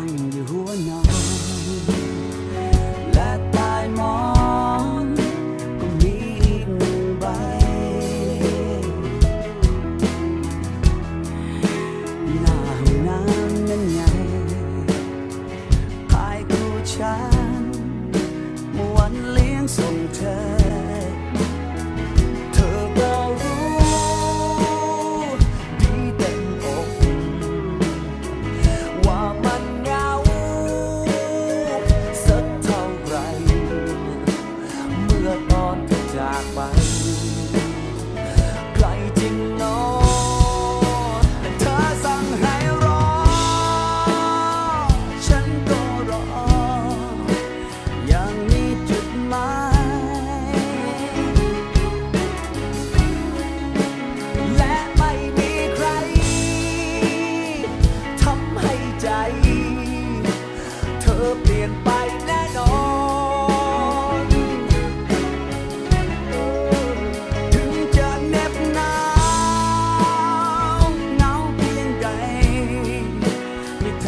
ตั้งอยู่หัวนอน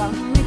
come